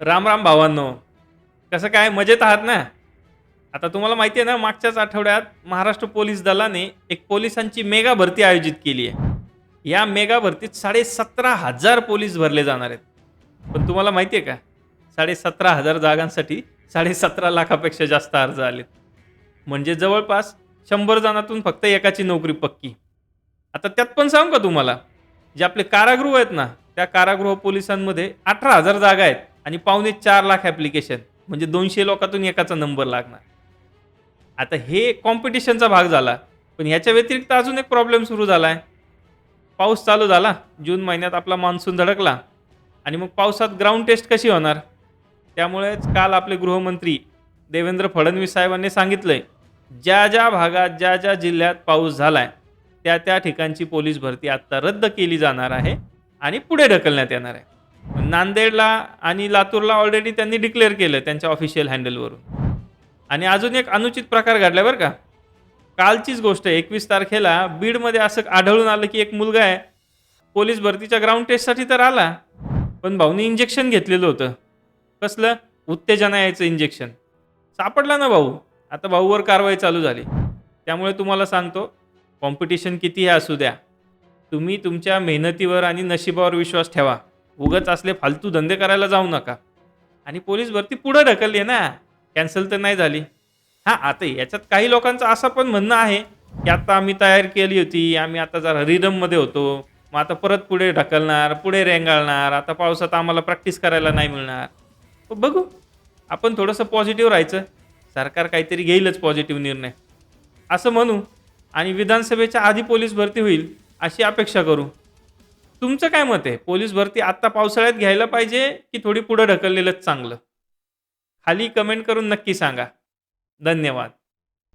राम राम भावांनो. कसं काय? मजेत आहात ना? आता तुम्हाला माहिती आहे ना मागच्याच आठवड्यात महाराष्ट्र पोलीस दलाने एक पोलिसांची मेगा भरती आयोजित केली आहे. या मेगा भरतीत साडे सतरा हजार पोलीस भरले जाणार आहेत. पण तुम्हाला माहिती आहे का? साडे सतरा हजार जागांसाठी साडे सतरा लाखापेक्षा जास्त अर्ज आलेत. म्हणजे जवळपास शंभर जणातून फक्त एकाची नोकरी पक्की. आता त्यात पण सांगू का तुम्हाला? जे आपले कारागृह आहेत ना त्या कारागृह पोलिसांमध्ये अठरा हजार जागा आहेत. आणि पावणे चार लाख ॲप्लिकेशन म्हणजे दोनशे लोकातून एकाचा नंबर लागणार. आता हे कॉम्पिटिशनचा भाग झाला. पण ह्याच्या व्यतिरिक्त अजून एक प्रॉब्लेम सुरू झाला आहे पाऊस चालू झाला. जून महिन्यात आपला मान्सून धडकला. आणि मग पावसात ग्राउंड टेस्ट कशी होणार? त्यामुळेच काल आपले गृहमंत्री देवेंद्र फडणवीस साहेबांनी सांगितलंय ज्या ज्या भागात ज्या ज्या जिल्ह्यात पाऊस झालाय त्या त्या ठिकाणची पोलीस भरती आत्ता रद्द केली जाणार आहे आणि पुढे ढकलण्यात येणार आहे. नांदेडला आणि लातूरला ऑलरेडी त्यांनी डिक्लेअर केलं त्यांच्या ऑफिशियल हँडलवरून आणि अजून एक अनुचित प्रकार घडला बरं का. कालचीच गोष्ट आहे एकवीस तारखेला बीडमध्ये असं आढळून आलं की एक मुलगा आहे. पोलीस भरतीच्या ग्राउंड टेस्टसाठी तर आला पण भाऊनी इंजेक्शन घेतलेलं होतं. कसलं? उत्तेजना यायचं इंजेक्शन सापडला ना भाऊ. आता भाऊवर कारवाई चालू झाली. त्यामुळे तुम्हाला सांगतो कॉम्पिटिशन कितीही असू द्या तुम्ही तुमच्या मेहनतीवर आणि नशिबावर विश्वास ठेवा. उगच असले फालतू धंदे करायला जाऊ नका. आणि पोलीस भरती पुढं ढकलली आहे ना कॅन्सल तर नाही झाली. हां आता याच्यात काही लोकांचं असं पण म्हणणं आहे की आता आम्ही तयार केली होती आम्ही आता जरा रिदममध्ये होतो. मग आता परत पुढे ढकलणार पुढे रेंगाळणार आता पावसात आम्हाला प्रॅक्टिस करायला नाही मिळणार. बघू आपण थोडंसं पॉझिटिव्ह राहायचं. सरकार काहीतरी घेईलच पॉझिटिव्ह निर्णय. असं म्हणू आणि विधानसभेच्या आधी पोलीस भरती होईल अशी अपेक्षा करू. तुमचं काय मत आहे? पोलीस भरती आत्ता पावसाळ्यात घ्यायला पाहिजे की थोडी पुढं ढकललेलंच चांगलं? खाली कमेंट करून नक्की सांगा. धन्यवाद.